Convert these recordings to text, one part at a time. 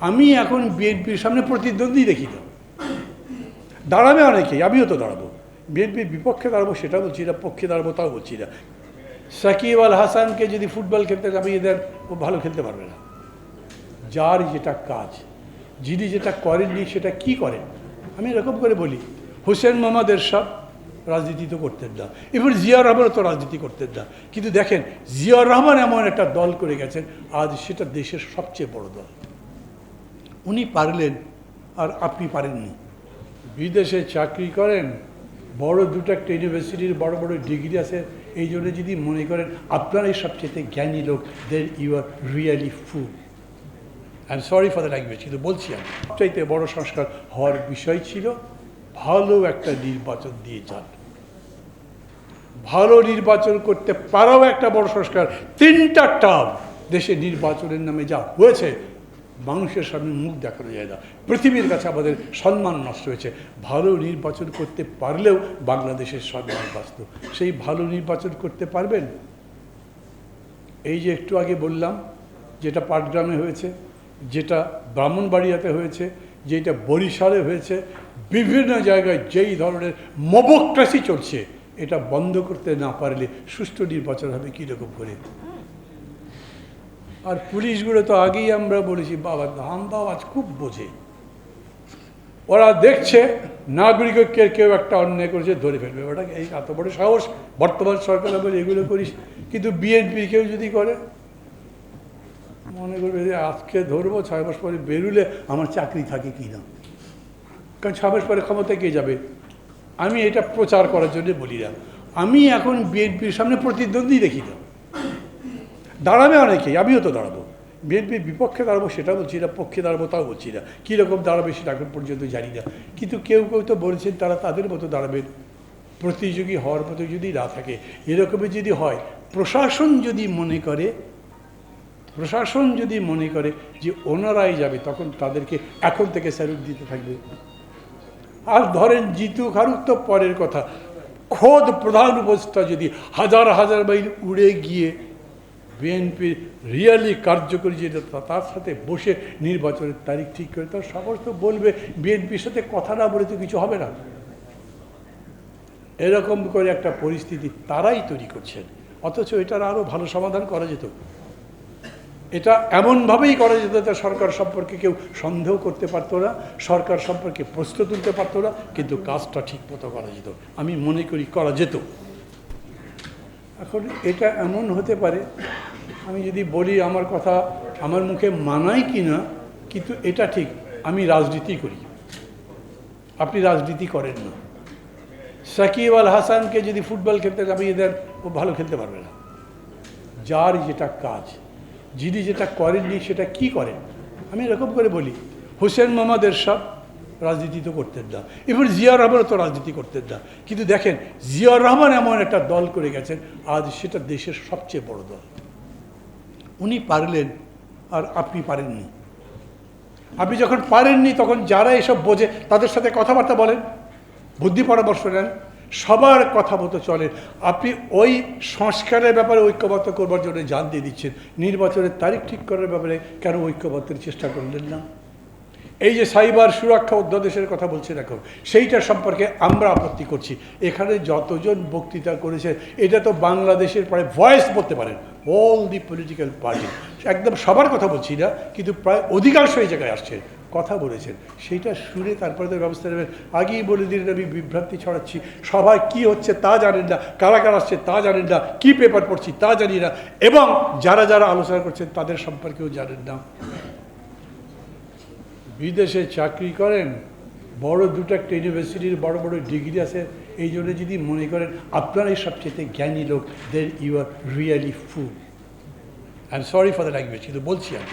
আমি এখন বিএনপির সামনে প্রতিদ্বন্দ্বী দেখি না। দাঁড়াবে অনেকেই আমিও তো দাঁড়াবো। বিএনপির বিপক্ষে দাঁড়াবো সেটা বলছি না, পক্ষে দাঁড়াবো তাও বলছি না। সাকিব আল হাসানকে যদি ফুটবল খেলতে নামিয়ে দেন, ও ভালো খেলতে পারবে না। যার যেটা কাজ, যিনি যেটা করেননি, সেটা কি করেন? আমি এরকম করে বলি, হোসেন মোহাম্মদ এরশাদ রাজনীতি তো করতেন না। এবার জিয়া রহমানও তো রাজনীতি করতেন না। কিন্তু দেখেন, জিয়া রহমান এমন একটা দল করে গেছেন, আজ সেটা দেশের সবচেয়ে বড় দল। উনি পারলেন আর আপনি পারেননি। বিদেশে চাকরি করেন, বড় দুটো একটা ইউনিভার্সিটির বড় বড় ডিগ্রি আছে, এই জন্য যদি মনে করেন আপনারাই সবচেয়ে জ্ঞানী লোক then you are really fool I am sorry for the language কিন্তু বলছি আমি। সবচাইতে বড় সংস্কার হওয়ার বিষয় ছিল ভালো একটা নির্বাচন দিয়ে যান। ভালো নির্বাচন করতে পারাও একটা বড় সংস্কার। তিনটা টার্ম দেশে নির্বাচনের নামে যা হয়েছে মানুষের সামনে মুখ দেখানো যায় না। পৃথিবীর কাছে আমাদের সম্মান নষ্ট হয়েছে। ভালো নির্বাচন করতে পারলেও বাংলাদেশের সম্মান বাঁচত। সেই ভালো নির্বাচন করতে পারবেন? এই যে একটু আগে বললাম, যেটা পাটগ্রামে হয়েছে, যেটা ব্রাহ্মণবাড়িয়াতে হয়েছে, যেটা বরিশালে হয়েছে, বিভিন্ন জায়গায় যেই ধরনের মবক্রাসি চলছে, এটা বন্ধ করতে না পারলে সুষ্ঠু নির্বাচন হবে কীরকম করে? আর পুলিশগুলো তো আগেই আমরা বলেছি, বাবা ধান আজ খুব বোঝে। ওরা দেখছে, নাগরিককে কেউ একটা অন্যায় করেছে, ধরে ফেলবে। ওটা এই এত বড় সাহস, বর্তমান সরকার বলে এগুলো করিস। কিন্তু বিএনপির কেউ যদি করে, মনে করবে যে আজকে ধরবো, ছয় মাস পরে বেরুলে আমার চাকরি থাকে কি না? কারণ ছয় মাস পরে ক্ষমতায় কে যাবে? আমি এটা প্রচার করার জন্য বলি না। আমি এখন বিএনপির সামনে প্রতিদ্বন্দ্বী দেখি না। দাঁড়াবে অনেকেই আমিও তো দাঁড়াবো। বিএনপির বিপক্ষে দাঁড়াবো, সেটা বলছি না, পক্ষে দাঁড়াবো তাও বলছি না। কীরকম দাঁড়াবে সেটা এখন পর্যন্ত জানি না। কিন্তু কেউ কেউ তো বলছেন তারা তাদের মতো দাঁড়াবেন প্রতিযোগী হওয়ার মতো যদি না থাকে এরকমই যদি হয়, প্রশাসন যদি মনে করে, প্রশাসন যদি মনে করে যে ওনারাই যাবে, তখন তাদেরকে এখন থেকে স্যালুট দিতে থাকবে। আর ধরেন জিতু খারুক তো পরের কথা, খোদ প্রধান উপস্থিত যদি হাজার হাজার মাইল উড়ে গিয়ে বিএনপির রিয়ালি কার্যকরী যেটা তার সাথে বসে নির্বাচনের তারিখ ঠিক করে, তার সমস্ত বলবে, বিএনপির সাথে কথা না বলে তো কিছু হবে না। এরকম করে একটা পরিস্থিতি তারাই তৈরি করছেন। অথচ এটার আরও ভালো সমাধান করা যেত। এটা এমনভাবেই করা যেত যাতে সরকার সম্পর্কে কেউ সন্দেহ করতে পারতো না, সরকার সম্পর্কে প্রশ্ন তুলতে পারতো না, কিন্তু কাজটা ঠিক মতো করা যেত। আমি মনে করি করা যেত। এখন এটা এমন হতে পারে, আমি যদি বলি আমার কথা আমার মুখে মানায় কি না কিন্তু এটা ঠিক, আমি রাজনীতি করি। আপনি রাজনীতি করেন না। সাকিব আল হাসানকে যদি ফুটবল খেলতে নামিয়ে দেন, ও ভালো খেলতে পারবে না। যার যেটা কাজ, যিনি যেটা করেননি সেটা কি করেন? আমি এরকম করে বলি, হোসেন মোহাম্মদ এরশাদ রাজনীতি তো করতেন না। এবার জিয়া রহমানও তো রাজনীতি করতেন না। কিন্তু দেখেন, জিয়া রহমান এমন একটা দল করে গেছেন, আজ সেটা দেশের সবচেয়ে বড় দল। উনি পারলেন, আর আপনি পারেননি। আপনি যখন পারেননি, তখন যারা এসব বোঝে, তাদের সাথে কথাবার্তা বলেন, বুদ্ধি পরামর্শ নেন, সবার কথা মতো চলেন। আপনি ওই সংস্কারের ব্যাপারে ঐক্যবদ্ধ করবার জন্য জান দিয়ে দিচ্ছেন। নির্বাচনের তারিখ ঠিক করার ব্যাপারে কেন ঐক্যবদ্ধের চেষ্টা করলেন না? এই যে সাইবার সুরক্ষা অধ্যাদেশের কথা বলছেন এখন সেইটা সম্পর্কে আমরা আপত্তি করছি। এখানে যতজন বক্তৃতা করেছে, এটা তো বাংলাদেশের প্রায় ভয়েস বলতে পারেন অল দি পলিটিক্যাল পার্টি একদম সবার কথা বলছি না, কিন্তু প্রায় অধিকাংশ এই জায়গায় আসছে, কথা বলেছেন। সেইটা শুনে তারপরে তো ব্যবস্থা নেবেন। আগেই বলে দিলেন, আমি বিভ্রান্তি ছড়াচ্ছি। সবাই কি হচ্ছে তা জানেন না, কারা কারা আসছে তা জানেন না, কী পেপার পড়ছি তা জানি না। এবং যারা যারা আলোচনা করছেন, তাদের সম্পর্কেও জানেন না। বিদেশে চাকরি করেন, বড় দুটো একটা ইউনিভার্সিটির বড় বড় ডিগ্রি আছে, এই জন্য যদি মনে করেন আপনারাই সবচেয়ে জ্ঞানী লোক then you are really fool I am sorry for the language কিন্তু বলছি আমি।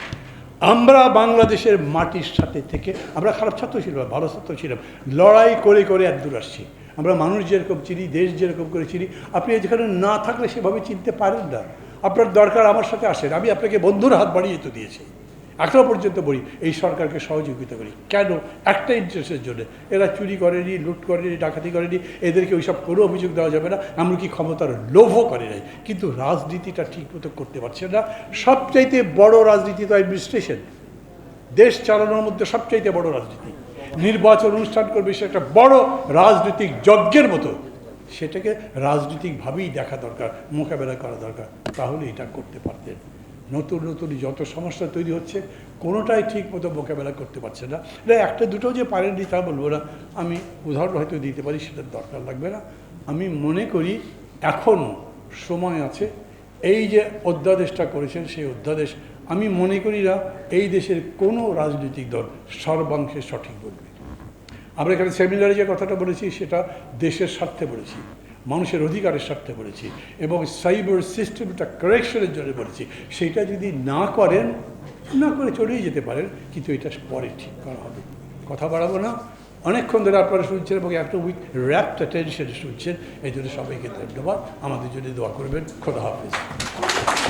আমরা বাংলাদেশের মাটির সাথে থেকে, আমরা খারাপ ছাত্র ছিলাম ভালো ছাত্র ছিলাম, লড়াই করে করে এত দূর আসছি। আমরা মানুষ যেরকম চিনি, দেশ যেরকম করে চিনি, আপনি যেখানে না থাকলে সেভাবে চিনতে পারেন না। আপনার দরকার আমার সাথে আসেন, আমি আপনাকে বন্ধুর হাত বাড়িয়ে তো দিয়েছি। এখনও পর্যন্ত বলি, এই সরকারকে সহযোগিতা করি। কেন? একটা ইন্টারেস্টের জন্য। এরা চুরি করেনি, লুট করেনি, ডাকাতি করেনি, এদেরকে ওইসব কোনো অভিযোগ দেওয়া যাবে না, এমনকি ক্ষমতার লোভও করে নাই। কিন্তু রাজনীতিটা ঠিক মতো করতে পারছে না। সবচাইতে বড় রাজনীতি তো অ্যাডমিনিস্ট্রেশন দেশ চালানোর মধ্যে সবচাইতে বড় রাজনীতি। নির্বাচন অনুষ্ঠান করবে সে একটা বড় রাজনৈতিক যজ্ঞের মতো। সেটাকে রাজনৈতিকভাবেই দেখা দরকার, মোকাবেলা করা দরকার। তাহলে এটা করতে পারতেন। নতুন নতুন যত সমস্যা তৈরি হচ্ছে, কোনোটাই ঠিক মতো মোকাবেলা করতে পারছে না। এটা একটা দুটো যে পারেননি তা বলব না। আমি উদাহরণ হয়তো দিতে পারি সেটার দরকার লাগবে না। আমি মনে করি এখনও সময় আছে। এই যে অধ্যাদেশটা করেছেন, সেই অধ্যাদেশ আমি মনে করি না এই দেশের কোনো রাজনৈতিক দল সর্বাংশে সঠিক বলবে। আমরা এখানে সেমিনারে যে কথাটা বলেছি, সেটা দেশের স্বার্থে বলেছি। মানুষের অধিকারের স্বার্থে বলেছি এবং সাইবার সিস্টেমটা কারেকশনের জন্য বলেছি সেটা যদি না করেন, না করে চলেই যেতে পারেন, কিন্তু এটা পরে ঠিক করা হবে। কথা বাড়াবো না। অনেকক্ষণ ধরে আপনারা শুনছেন এবং একটা উইথ র্যাপড অ্যাটেনশন শুনছেন। এই জন্য সবাইকে ধন্যবাদ। আমাদের জন্য দোয়া করবেন। খোদা হাফিজ।